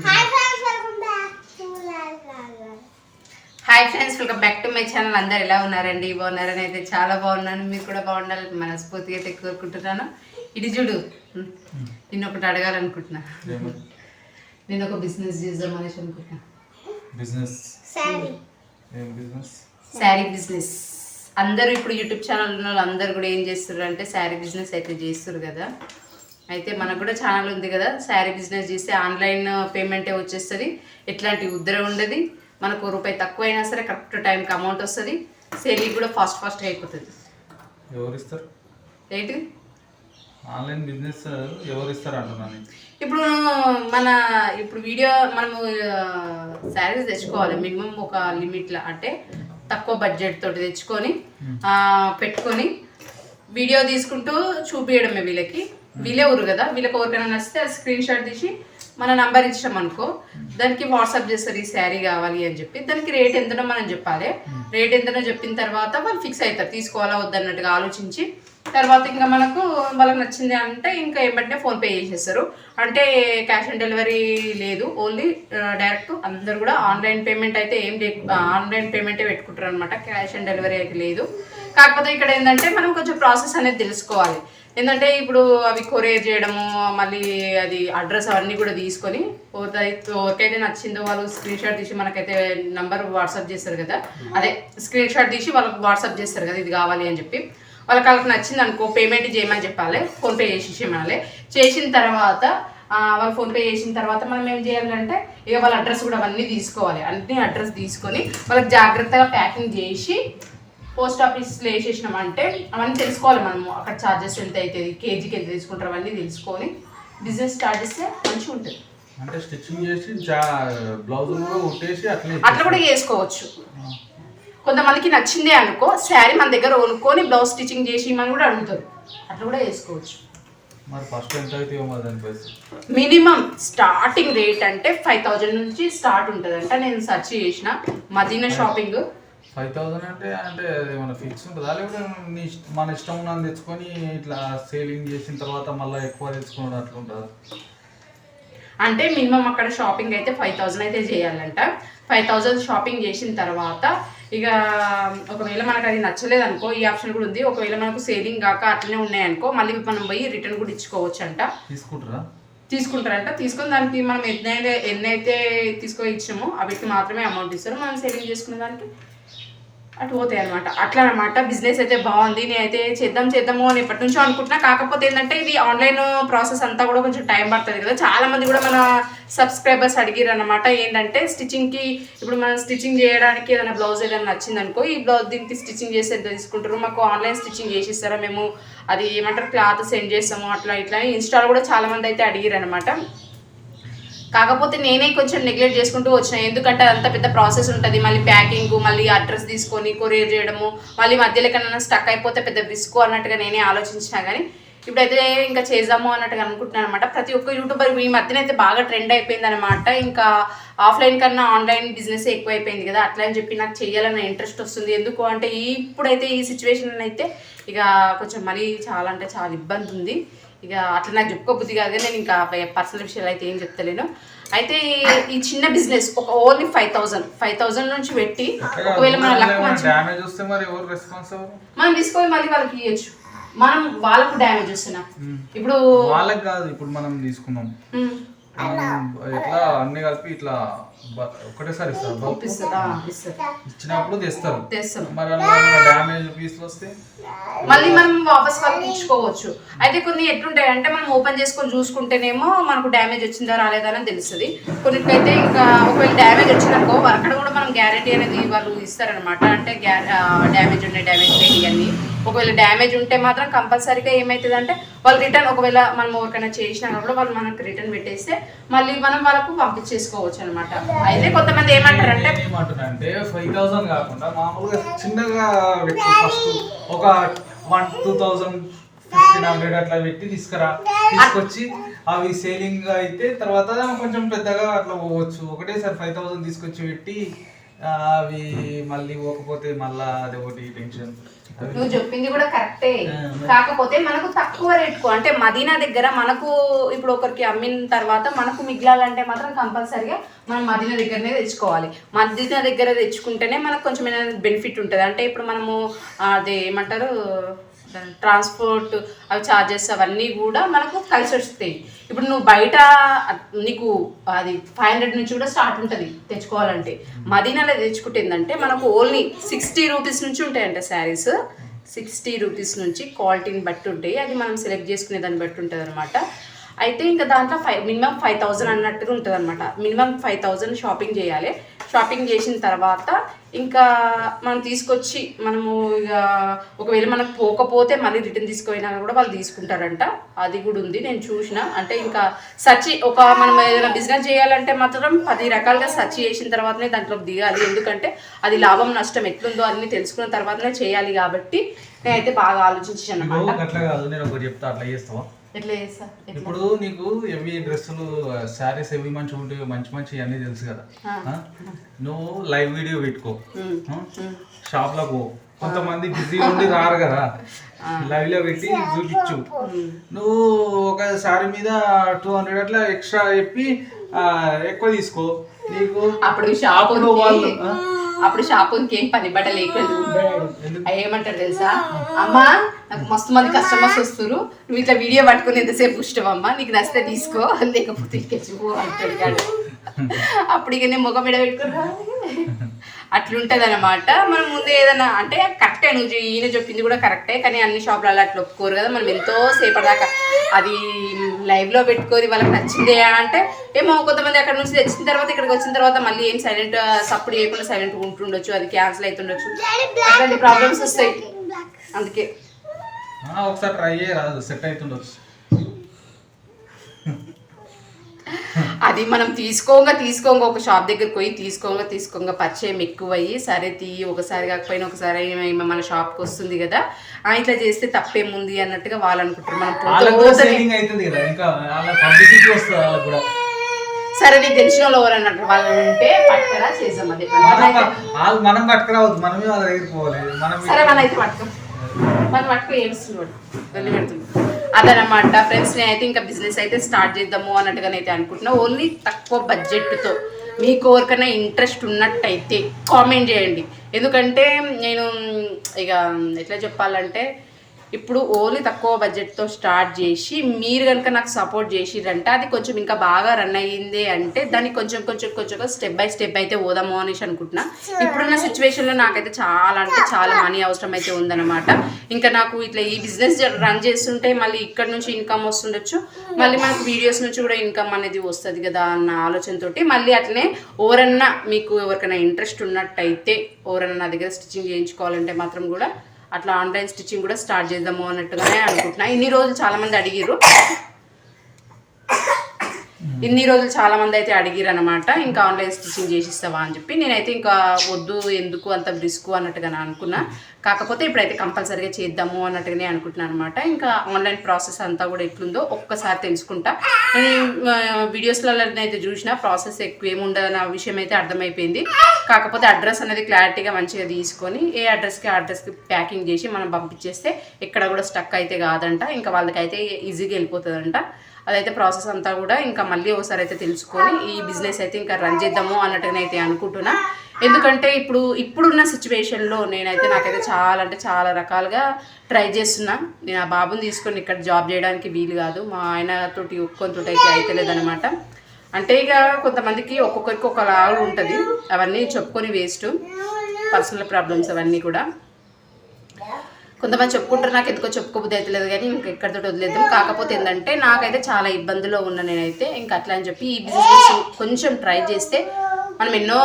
Hi friends welcome back to live hi friends welcome back to my channel అందరు ఎలా ఉన్నారండి? బాగున్నారని అయితే చాలా బాగున్నాను. మీరు కూడా బాగుండాలని మనస్ఫూర్తిగా అయితే కోరుకుంటున్నాను. ఇది చూడు. నేను ఒకటి అడగాలనుకుంటున్నా. నేను ఒక బిజినెస్ చేద్దాం అనేసి అనుకుంటున్నా. బిజినెస్ సారీ ఏం బిజినెస్ శారీ బిజినెస్ అందరూ ఇప్పుడు యూట్యూబ్ ఛానల్ ఉన్న వాళ్ళు అందరూ కూడా ఏం చేస్తారు అంటే శారీ బిజినెస్ అయితే చేస్తారు కదా. అయితే మనకు కూడా ఛానల్ ఉంది కదా శారీ బిజినెస్ చేస్తే ఆన్లైన్ పేమెంటే వచ్చేస్తుంది. ఎట్లాంటి ఉద్దర ఉండదు. మనకు రూపాయి తక్కువ అయినా సరే కరెక్ట్ టైంకి అమౌంట్ వస్తుంది. సేలింగ్ కూడా ఫాస్ట్ ఫాస్ట్గా అయిపోతుంది. ఎవరు ఇస్తారు? ఏంటి? ఆన్లైన్ బిజినెస్ ఎవరు ఇస్తారు అంటున్నాను నేను. ఇప్పుడు మన ఇప్పుడు వీడియో మనము శారీస్ తెచ్చుకోవాలి. మినిమం ఒక లిమిట్లో అంటే తక్కువ బడ్జెట్ తోటి తెచ్చుకొని ఆ, పెట్టుకొని వీడియో తీసుకుంటూ చూపించడమే వీళ్ళకి. వీళ్ళే ఊరు కదా వీళ్ళకి ఎవరికైనా నచ్చితే అది స్క్రీన్ షాట్ తీసి మన నంబర్ ఇచ్చాం అనుకో దానికి వాట్సాప్ చేస్తారు ఈ శారీ కావాలి అని చెప్పి దానికి రేట్ ఎంతనో మనం చెప్పాలి. రేట్ ఎంతనో చెప్పిన తర్వాత వాళ్ళు ఫిక్స్ అవుతారు తీసుకోవాలా వద్దన్నట్టుగా ఆలోచించి. తర్వాత ఇంకా మనకు వాళ్ళకి నచ్చింది అంటే ఇంకా ఏమంటే ఫోన్పే చేసేస్తారు. అంటే క్యాష్ ఆన్ డెలివరీ లేదు ఓన్లీ డైరెక్ట్ అందరు కూడా ఆన్లైన్ పేమెంట్ అయితే ఏం లేదు ఆన్లైన్ పేమెంటే పెట్టుకుంటారు అనమాట క్యాష్ ఆన్ డెలివరీ అయితే లేదు. కాకపోతే ఇక్కడ ఏంటంటే మనం కొంచెం ప్రాసెస్ అనేది తెలుసుకోవాలి. ఏంటంటే ఇప్పుడు అవి కొరియర్ చేయడము మళ్ళీ అది అడ్రస్ అవన్నీ కూడా తీసుకొని ఎవరికైతే నచ్చిందో వాళ్ళు స్క్రీన్ షాట్ తీసి మనకైతే నంబర్ వాట్సాప్ చేస్తారు కదా. అదే స్క్రీన్ షాట్ తీసి వాళ్ళకి వాట్సాప్ చేస్తారు కదా ఇది కావాలి అని చెప్పి. వాళ్ళకి వాళ్ళకి నచ్చింది అనుకో పేమెంట్ చేయమని చెప్పాలి ఫోన్పే చేసి చేయమనాలి చేసిన తర్వాత వాళ్ళు ఫోన్పే చేసిన తర్వాత మనం ఏం చేయాలంటే ఇక వాళ్ళ అడ్రస్ కూడా అవన్నీ తీసుకోవాలి. అన్ని అడ్రస్ తీసుకొని వాళ్ళకి జాగ్రత్తగా ప్యాకింగ్ చేసి పోస్ట్ ఆఫీస్లో వేసేసినామంటే అవన్నీ తెలుసుకోవాలి మనము. అక్కడ ఛార్జెస్ ఎంత అవుతుంది కేజీకి ఎంత తీసుకుంటారు అవన్నీ తెలుసుకొని బిజినెస్ స్టార్ట్ చేస్తే మంచిగా ఉంటుంది. అంటే స్టిచ్చింగ్ చేసి బ్లౌజ్ కూడా కుట్టేసి అట్లే అట్లా కూడా చేసుకోవచ్చు. కొంతమందికి నచ్చిందే అనుకో శారీ మన దగ్గర కొనుక్కొని బ్లౌజ్ స్టిచ్చింగ్ చేసి మనం కూడా అడుగుతారు. అట్లా కూడా చేసుకోవచ్చు. మరి ఫస్ట్ ఎంత పైసలు మినిమం స్టార్టింగ్ రేట్ అంటే ఫైవ్ థౌజండ్ నుంచి స్టార్ట్ ఉంటుంది అంటే నేను సెర్చ్ చేసిన మదీనా షాపింగ్ ఫైవ్ థౌసండ్ అంటే అంటే ఏమైనా ఫిక్స్ ఉంటుందా? లేకపోతే మన ఇష్టం ఉన్నది తెచ్చుకొని ఇట్లా సేలింగ్ చేసిన తర్వాత మళ్ళీ ఎక్కువ తెచ్చుకోవడం అట్లా ఉంటుందా అంటే మినిమం అక్కడ షాపింగ్ అయితే ఫైవ్ థౌజండ్ అయితే చేయాలంట. ఫైవ్ థౌజండ్ షాపింగ్ చేసిన తర్వాత ఇక ఒకవేళ మనకు అది నచ్చలేదు అనుకో ఈ ఆప్షన్ కూడా ఉంది. ఒకవేళ మనకు సేలింగ్ కాక అట్లనే ఉన్నాయనుకో మళ్ళీ మనం పోయి రిటర్న్ కూడా ఇచ్చుకోవచ్చు అంట తీసుకుంటారా? తీసుకుంటారంట. తీసుకుని దానికి మనం ఎన్నైతే ఎన్నైతే తీసుకో ఇచ్చామో అవిటికి మాత్రమే అమౌంట్ ఇస్తారు. మనం సేవింగ్ చేసుకునే దానికి అటు పోతాయి అనమాట అట్లా అనమాట బిజినెస్ అయితే బాగుంది. నేనైతే చేద్దాం చేద్దాము అని ఎప్పటి నుంచో అనుకుంటున్నా. కాకపోతే ఏంటంటే ఇది ఆన్లైన్ ప్రాసెస్ అంతా కూడా కొంచెం టైం పడుతుంది కదా. చాలా మంది కూడా మన సబ్స్క్రైబర్స్ అడిగారు అనమాట ఏంటంటే స్టిచ్చింగ్కి ఇప్పుడు మనం స్టిచ్చింగ్ చేయడానికి ఏదైనా బ్లౌజ్ ఏదైనా నచ్చింది అనుకో ఈ బ్లౌజ్ దీనికి స్టిచ్చింగ్ చేసి ఎంత తీసుకుంటారు? మాకు ఆన్లైన్ స్టిచ్చింగ్ చేసిస్తారా మేము అది ఏమంటారు? క్లాత్ సెండ్ చేస్తాము. అట్లా ఇట్లా ఇన్స్టాల్ కూడా చాలా మంది అయితే అడిగారు అనమాట కాకపోతే నేనే కొంచెం నెగ్లెక్ట్ చేసుకుంటూ వచ్చిన. ఎందుకంటే అంత పెద్ద ప్రాసెస్ ఉంటుంది. మళ్ళీ ప్యాకింగ్ మళ్ళీ అడ్రస్ తీసుకొని కొరియర్ చేయడము మళ్ళీ మధ్యలో ఎక్కడైనా స్టక్ అయిపోతే పెద్ద రిస్క్ అన్నట్టుగా నేనే ఆలోచించినా కానీ ఇప్పుడైతే ఇంకా చేద్దాము అన్నట్టుగా అనుకుంటున్నాను అనమాట ప్రతి ఒక్క యూట్యూబర్ ఈ మధ్యన అయితే బాగా ట్రెండ్ అయిపోయింది అనమాట ఇంకా ఆఫ్లైన్ కన్నా ఆన్లైన్ బిజినెస్ ఎక్కువ అయిపోయింది కదా. అట్లా అని చెప్పి నాకు చేయాలన్న ఇంట్రెస్ట్ వస్తుంది. ఎందుకు అంటే ఇప్పుడైతే ఈ సిచ్యువేషన్ అయితే ఇక కొంచెం మరీ చాలా అంటే చాలా ఇబ్బంది ఉంది. ఇక అట్లా నాకు చెప్పుకోబుద్ధి కాదు నేను ఇంకా పర్సనల్ విషయాలు అయితే ఏం చెప్తలేను. అయితే ఈ- చిన్న బిజినెస్ ఒక only five thousand five thousand నుంచి పెట్టి ఒకవేళ మన లక్ మనం తీసుకొని మళ్ళీ వాళ్ళకి ఇవ్వచ్చు మనం వాళ్ళకు డ్యామేజ్ వస్తున్నాం. ఇప్పుడు వాళ్ళకి కాదు ఇప్పుడు మనం తీసుకున్నాం. ఇట్లా అన్ని కలిపి ఇట్లా ఒకటేసారి ఇస్తారు బల్క్ ఇచ్చినప్పుడు తెస్తారు తెస్తాం మరి పీస్లు వస్తే? మళ్ళీ మనం వాపస్ ఇచ్చుకోవచ్చు అయితే కొన్ని ఎట్లుంటాయి అంటే మనం ఓపెన్ చేసుకొని చూసుకుంటేనేమో మనకు డ్యామేజ్ వచ్చిందా రాలేదా అని తెలుస్తుంది. కొన్నిటికైతే ఇంకా ఒకవేళ డ్యామేజ్ వచ్చిందనుకో అక్కడ కూడా మనం గ్యారంటీ అనేది వాళ్ళు ఇస్తారనమాట అంటే డ్యామేజ్ ఉన్నాయి డ్యామేజ్ లేని అని. ఒకవేళ డ్యామేజ్ ఉంటే మాత్రం కంపల్సరీగా ఏమవుతుంది అంటే వాళ్ళు రిటర్న్ ఒకవేళ మనం ఎవరికైనా చేసినా కూడా వాళ్ళు మనకు రిటర్న్ పెట్టేస్తే మళ్ళీ మనం వాళ్ళకు పంపించేసుకోవచ్చు అనమాట అయితే కొంతమంది ఏమంటారంటే ఏమంటున్నా అంటే ఫైవ్ థౌసండ్ కాకుండా మామూలుగా చిన్నగా ఫస్ట్ ఒక one two thousand fifteen hundred అట్లా పెట్టి తీసుకురా తీసుకొచ్చి అవి సేలింగ్ అయితే తర్వాత కొంచెం పెద్దగా అట్లా పోవచ్చు. ఒకటేసారి ఫైవ్ థౌసండ్ తీసుకొచ్చి పెట్టి అవి మళ్ళీ పోకపోతే మళ్ళా అది ఒకటి టెన్షన్ నువ్వు చెప్పింది కూడా కరెక్టే కాకపోతే మనకు తక్కువ రేటుకు అంటే మదీనా దగ్గర మనకు ఇప్పుడు ఒకరికి అమ్మిన తర్వాత మనకు మిగిలాలంటే మాత్రం కంపల్సరిగా మనం మదీనా దగ్గరనే తెచ్చుకోవాలి. మదీనా దగ్గర తెచ్చుకుంటేనే మనకు కొంచెం బెనిఫిట్ ఉంటుంది. అంటే ఇప్పుడు మనము అదే ఏమంటారు ట్రాన్స్పోర్ట్ అవి చార్జెస్ అవన్నీ కూడా మనకు కలిసి వస్తాయి. ఇప్పుడు నువ్వు బయట నీకు అది ఫైవ్ హండ్రెడ్ నుంచి కూడా స్టార్ట్ ఉంటుంది తెచ్చుకోవాలంటే. మదీనాలో తెచ్చుకుంటే ఏంటంటే మనకు ఓన్లీ సిక్స్టీ రూపీస్ నుంచి ఉంటాయంట శారీస్ సిక్స్టీ రూపీస్ నుంచి క్వాలిటీని బట్టి ఉంటాయి. అది మనం సెలెక్ట్ చేసుకునే దాన్ని బట్టి ఉంటుంది అనమాట అయితే ఇంకా దాంట్లో ఫైవ్ మినిమం ఫైవ్ థౌజండ్ అన్నట్టుగా ఉంటుంది అనమాట మినిమం ఫైవ్ థౌజండ్ షాపింగ్ చేయాలి. షాపింగ్ చేసిన తర్వాత ఇంకా మనం తీసుకొచ్చి మనము ఇక ఒకవేళ మనకు పోకపోతే మళ్ళీ రిటర్న్ తీసుకుపోయినా కూడా వాళ్ళు తీసుకుంటారంట. అది కూడా ఉంది నేను చూసిన. అంటే ఇంకా సర్చ్ ఒక మనం ఏదైనా బిజినెస్ చేయాలంటే మాత్రం పది రకాలుగా సర్చ్ చేసిన తర్వాతనే దాంట్లో దిగాలి. ఎందుకంటే అది లాభం నష్టం ఎట్లుందో అన్ని తెలుసుకున్న తర్వాతనే చేయాలి కాబట్టి నేనైతే బాగా ఆలోచించాను అట్లా కాదు నేను ఒకటి చెప్తా అట్లా చేస్తావా? ఎట్లా చేస్తా? ఎట్లా? ఇప్పుడు నీకు ఎవి డ్రెస్సులు శారీస్ ఎవి మంచిగా ఉంటాయో మంచి మంచి అన్నీ తెలుసు కదా? నువ్వు లైవ్ వీడియో పెట్టుకో. ఉమ్. షాప్లో పో. కొంతమంది బిజీ ఉండి రారు కదా. లైవ్లో పెట్టి చూపించు. నువ్వు ఒక శారీ మీద టూ హండ్రెడ్ అట్లా ఎక్స్ట్రా చెప్పి ఎక్కువ తీసుకో. నీకు అప్పుడు షాప్ వాళ్ళు? అప్పుడు షాప్ ఏం పని బట్ట ఉండడాడు ఏమంటారు తెలుసా? అమ్మా నాకు మస్తు మంది కస్టమర్స్ వస్తారు నువ్వు ఇట్లా వీడియో పట్టుకుని ఎంతసేపు ఇష్టం అమ్మా నీకు నచ్చితే తీసుకో. లేకపోతే ఇంకెచ్చుకో అంటాడు అప్పుడు ఇక నేను ముఖం మీద పెట్టుకున్నా అట్లుంటది అనమాట మనం ముందు ఏదైనా అంటే కరెక్టే నువ్వు ఈయన చెప్పింది కూడా కరెక్టే కానీ అన్ని షాపులలో అట్లా ఒప్పుకోరు కదా. మనం ఎంతో సేపటిదాకా అది లైవ్లో పెట్టుకొని వాళ్ళకి నచ్చిందే అంటే ఏమో కొంతమంది అక్కడ నుంచి తెచ్చిన తర్వాత ఇక్కడికి వచ్చిన తర్వాత మళ్ళీ ఏం సైలెంట్ సప్పుడు చేయకుండా సైలెంట్ ఉంటుండొచ్చు అది క్యాన్సిల్ అవుతుండొచ్చు అట్లాంటి ప్రాబ్లమ్స్ వస్తాయి. అందుకే. ఒకసారి ట్రై చేయరాదు సెట్ అవుతుండొచ్చు అది మనం తీసుకోగా తీసుకోగా ఒక షాప్ దగ్గరికి పోయి తీసుకోగా తీసుకోగా పరిచయం ఎక్కువయ్యి సరే తీ ఒకసారి కాకపోయినా ఒకసారి మన షాప్కి వస్తుంది కదా. ఆ, ఇట్లా చేస్తే తప్పేముంది అన్నట్టుగా వాళ్ళు అనుకుంటారు మనం సరే నీకు తెలిసిన వాళ్ళు ఎవరు అన్నట్టు వాళ్ళు ఉంటే పట్టుకరా చేద్దాం అదే పని. మనం మనమైతే- వాళ్ళు మనం పట్టుకురావద్దు మనమే వాళ్ళ దగ్గరికి పోవాలి. మనం సరే మన అయితే పట్టుకో. మనం పట్టుకో ఏడుస్తున్నాడు. వెళ్ళి పెడుతుంది అదనమాట. ఫ్రెండ్స్ నేనైతే ఇంకా బిజినెస్ అయితే స్టార్ట్ చేద్దాము అన్నట్టుగానైతే అనుకుంటున్నా. ఓన్లీ తక్కువ బడ్జెట్తో మీకు ఎవరికైనా ఇంట్రెస్ట్ ఉన్నట్టయితే కామెంట్ చేయండి. ఎందుకంటే నేను ఇక ఎట్లా చెప్పాలంటే ఇప్పుడు ఓన్లీ తక్కువ బడ్జెట్తో స్టార్ట్ చేసి మీరు కనుక నాకు సపోర్ట్ చేసిరంటే అది కొంచెం ఇంకా బాగా రన్ అయ్యింది అంటే దానికి కొంచెం కొంచెం కొంచెం స్టెప్ బై స్టెప్ అయితే పోదాము అనేసి అనుకుంటున్నా. ఇప్పుడున్న సిచ్యువేషన్లో నాకైతే చాలా అంటే చాలా మనీ అవసరం అయితే ఉందన్నమాట. ఇంకా నాకు ఇట్లా ఈ బిజినెస్ రన్ చేస్తుంటే మళ్ళీ ఇక్కడ నుంచి ఇన్కమ్ వస్తుండొచ్చు. మళ్ళీ మనకు వీడియోస్ నుంచి కూడా ఇన్కమ్ అనేది వస్తుంది కదా అన్న ఆలోచనతోటి మళ్ళీ అట్లనే ఎవరన్నా మీకు ఎవరికైనా ఇంట్రెస్ట్ ఉన్నట్టయితే ఎవరన్నా నా దగ్గర స్టిచ్చింగ్ చేయించుకోవాలంటే మాత్రం కూడా అట్లా ఆన్లైన్ స్టిచ్చింగ్ కూడా స్టార్ట్ చేద్దాము అన్నట్టుగానే అనుకుంటున్నా. ఇన్ని రోజులు చాలా మంది Hmm. ఇన్ని రోజులు చాలా మంది అయితే అడిగిరు అనమాట ఇంకా ఆన్లైన్ స్టిచ్చింగ్ చేసిస్తావా? అని చెప్పి. నేనైతే ఇంకా వద్దు ఎందుకు అంత రిస్క్ అన్నట్టుగా అనుకున్నా. కాకపోతే ఇప్పుడైతే కంపల్సరీగా చేద్దాము అన్నట్టుగానే అనుకుంటున్నాను అనమాట ఇంకా ఆన్లైన్ ప్రాసెస్ అంతా కూడా ఎట్లుందో ఒక్కసారి తెలుసుకుంటా. వీడియోస్లలో అయితే చూసిన ప్రాసెస్ ఎక్కువ ఏముండదు నా అన్న విషయం అయితే అర్థమైపోయింది. కాకపోతే అడ్రస్ అనేది క్లారిటీగా మంచిగా తీసుకొని ఏ అడ్రస్కి ఆ అడ్రస్కి ప్యాకింగ్ చేసి మనం పంపించేస్తే ఎక్కడ కూడా స్టక్ అయితే కాదంట. ఇంకా వాళ్ళకైతే ఈజీగా వెళ్ళిపోతుందంట. అదైతే ప్రాసెస్ అంతా కూడా ఇంకా మళ్ళీ ఒకసారి అయితే తెలుసుకొని ఈ బిజినెస్ అయితే ఇంకా రన్ చేద్దాము అన్నట్టుగానైతే అనుకుంటున్నా. ఎందుకంటే ఇప్పుడు ఇప్పుడున్న సిచ్యువేషన్లో నేనైతే నాకైతే చాలా అంటే చాలా రకాలుగా ట్రై చేస్తున్నా. నేను ఆ బాబుని తీసుకొని ఇక్కడ జాబ్ చేయడానికి వీలు కాదు. మా ఆయనతోటి ఒక్కొంతోటి అయితే అయితలేదనమాట అంటే ఇక కొంతమందికి ఒక్కొక్కరికి ఒకలాగా ఉంటుంది. అవన్నీ చెప్పుకొని వేస్ట్. పర్సనల్ ప్రాబ్లమ్స్ అవన్నీ కూడా. కొంతమంది చెప్పుకుంటారు నాకు ఎందుకో చెప్పుకోబుద్ధి లేదు కానీ ఇంక ఎక్కడితో వదిలేద్దాం. కాకపోతే ఏంటంటే నాకైతే చాలా ఇబ్బందిలో ఉన్నా నేనైతే. ఇంకా అట్లా అని చెప్పి ఈ బిజినెస్ కొంచెం ట్రై చేస్తే మనం ఎన్నో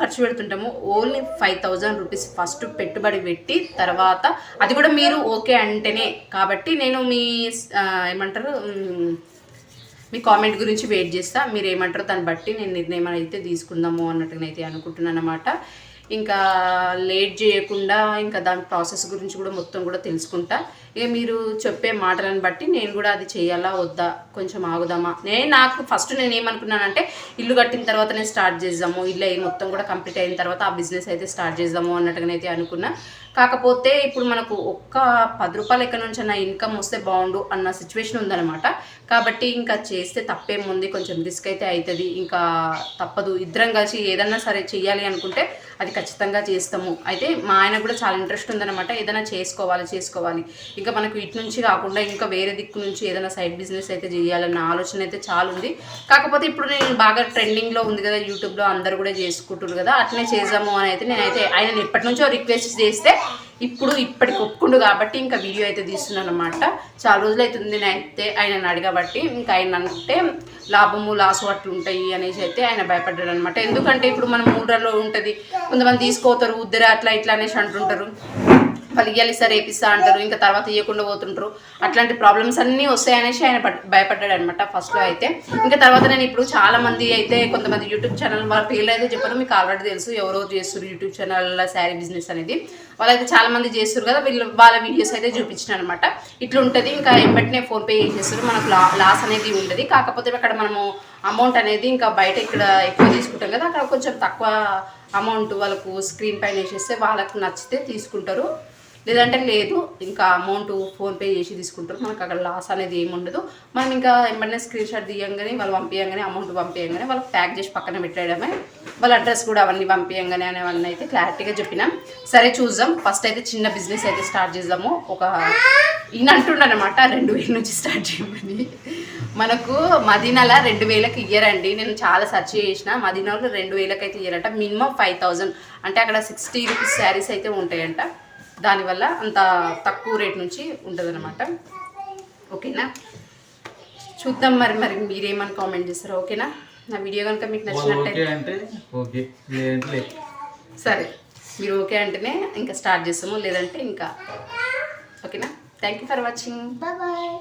ఖర్చు పెడుతుంటాము. Only five thousand rupees first పెట్టుబడి పెట్టి తర్వాత అది కూడా మీరు ఓకే అంటేనే. కాబట్టి నేను మీ ఏమంటారు మీ కామెంట్ గురించి వెయిట్ చేస్తా. మీరు ఏమంటారో దాన్ని బట్టి నేను నిర్ణయం అయితే తీసుకుందాము అన్నట్టుగా అయితే అనుకుంటున్నాను అనమాట ఇంకా లేట్ చేయకుండా ఇంకా దాని ప్రాసెస్ గురించి కూడా మొత్తం కూడా తెలుసుకుంటా. ఇక మీరు చెప్పే మాటలను బట్టి నేను కూడా అది చేయాలా వద్దా కొంచెం ఆగుదామా? నేను నాకు ఫస్ట్ నేను ఏమనుకున్నానంటే ఇల్లు కట్టిన తర్వాత నేను స్టార్ట్ చేద్దాము ఇల్లు అయి మొత్తం కూడా కంప్లీట్ అయిన తర్వాత ఆ బిజినెస్ అయితే స్టార్ట్ చేద్దాము అన్నట్టుగానైతే అనుకున్నా. కాకపోతే ఇప్పుడు మనకు ఒక్క పది రూపాయలు ఎక్కడి నుంచి నా ఇన్కమ్ వస్తే బాగుండు అన్న సిచ్యువేషన్ ఉందన్నమాట. కాబట్టి ఇంకా చేస్తే తప్పేముంది కొంచెం రిస్క్ అయితే అవుతుంది ఇంకా తప్పదు. ఇద్దరం కలిసి ఏదన్నా సరే చేయాలి అనుకుంటే అది ఖచ్చితంగా చేస్తాము. అయితే మా ఆయన కూడా చాలా ఇంట్రెస్ట్ ఉందన్నమాట. ఏదైనా చేసుకోవాలి చేసుకోవాలి. ఇంకా మనకు ఇటు నుంచి కాకుండా ఇంకా వేరే దిక్కు నుంచి ఏదైనా సైడ్ బిజినెస్ అయితే చేయాలన్న ఆలోచన అయితే చాలా ఉంది. కాకపోతే ఇప్పుడు నేను బాగా ట్రెండింగ్లో ఉంది కదా యూట్యూబ్లో అందరు కూడా చేసుకుంటారు కదా అట్లనే చేద్దాము అని అయితే నేనైతే ఆయన ఎప్పటి నుంచో రిక్వెస్ట్ చేస్తే ఇప్పుడు ఇప్పటికి ఒప్పుకుండు కాబట్టి ఇంకా వీడియో అయితే తీస్తున్నాను అనమాట చాలా రోజులు అవుతుంది నేనైతే ఆయన అడగబట్టి ఇంకా ఆయన అంటే లాభము లాసు అట్లు ఉంటాయి అనేసి అయితే ఆయన భయపడ్డాడు అనమాట ఎందుకంటే ఇప్పుడు మనం మూడర్లో ఉంటుంది. కొంతమంది తీసుకోతారు ఉద్దర అట్లా ఇట్లా అనేసి అంటుంటారు. వాళ్ళు ఇయ్యాలి సార్ వేపిస్తా అంటారు. ఇంకా తర్వాత ఇవ్వకుండా పోతుంటారు. అట్లాంటి ప్రాబ్లమ్స్ అన్నీ వస్తాయనేసి ఆయన భయపడ్డాడు అనమాట ఫస్ట్లో అయితే. ఇంకా తర్వాత నేను ఇప్పుడు చాలా మంది అయితే కొంతమంది యూట్యూబ్ ఛానల్ వాళ్ళ పేర్లు అయితే చెప్పారు మీకు ఆల్రెడీ తెలుసు ఎవరో చేస్తారు యూట్యూబ్ ఛానల్ శారీ బిజినెస్ అనేది. వాళ్ళైతే చాలా మంది చేస్తారు కదా వీళ్ళు వాళ్ళ వీడియోస్ అయితే చూపించిన అనమాట ఇట్లా ఉంటుంది. ఇంకా వెంటనే ఫోన్పే చేసేస్తారు మనకు లాస్ అనేది ఉంటుంది కాకపోతే అక్కడ మనము అమౌంట్ అనేది ఇంకా బయట ఇక్కడ ఎక్కువ తీసుకుంటాం కదా అక్కడ కొంచెం తక్కువ అమౌంట్ వాళ్ళకు స్క్రీన్ పైన వేసేస్తే వాళ్ళకు నచ్చితే తీసుకుంటారు. లేదంటే లేదు. ఇంకా అమౌంట్ ఫోన్పే చేసి తీసుకుంటారు. మనకు అక్కడ లాస్ అనేది ఏమి ఉండదు. మనం ఇంకా ఏమన్నా స్క్రీన్ షాట్ తీయంగానే వాళ్ళు పంపించగానే అమౌంట్ పంపించగానే వాళ్ళు ప్యాక్ చేసి పక్కన పెట్టేయడమే. వాళ్ళ అడ్రస్ కూడా అవన్నీ పంపించగానే అనేవన్నీ అయితే క్లారిటీగా చెప్పినాం. సరే చూద్దాం. ఫస్ట్ అయితే చిన్న బిజినెస్ అయితే స్టార్ట్ చేద్దాము. ఒక ఈయన అంటుండనమాట రెండు వేల నుంచి స్టార్ట్ చేయమని. మనకు మదీనాల రెండు వేలకు ఇయ్యరండి. నేను చాలా సెర్చ్ చేసిన. మదీనాలో రెండు వేలకు అయితే ఇయ్యరంట. మినిమం ఫైవ్ థౌజండ్ అంటే అక్కడ సిక్స్టీ రూపీస్ శారీస్ అయితే ఉంటాయంట. దానివల్ల అంత తక్కువ రేట్ నుంచి ఉంటుందన్నమాట. ఓకేనా? చూద్దాం మరి మరి మీరేమని కామెంట్ చేస్తారో ఓకేనా? నా వీడియో కనుక మీకు ఓకే నచ్చినట్టయితే సరే మీరు ఓకే అంటేనే ఇంకా స్టార్ట్ చేస్తాము లేదంటే ఇంకా ఓకేనా? Thank you for watching bye.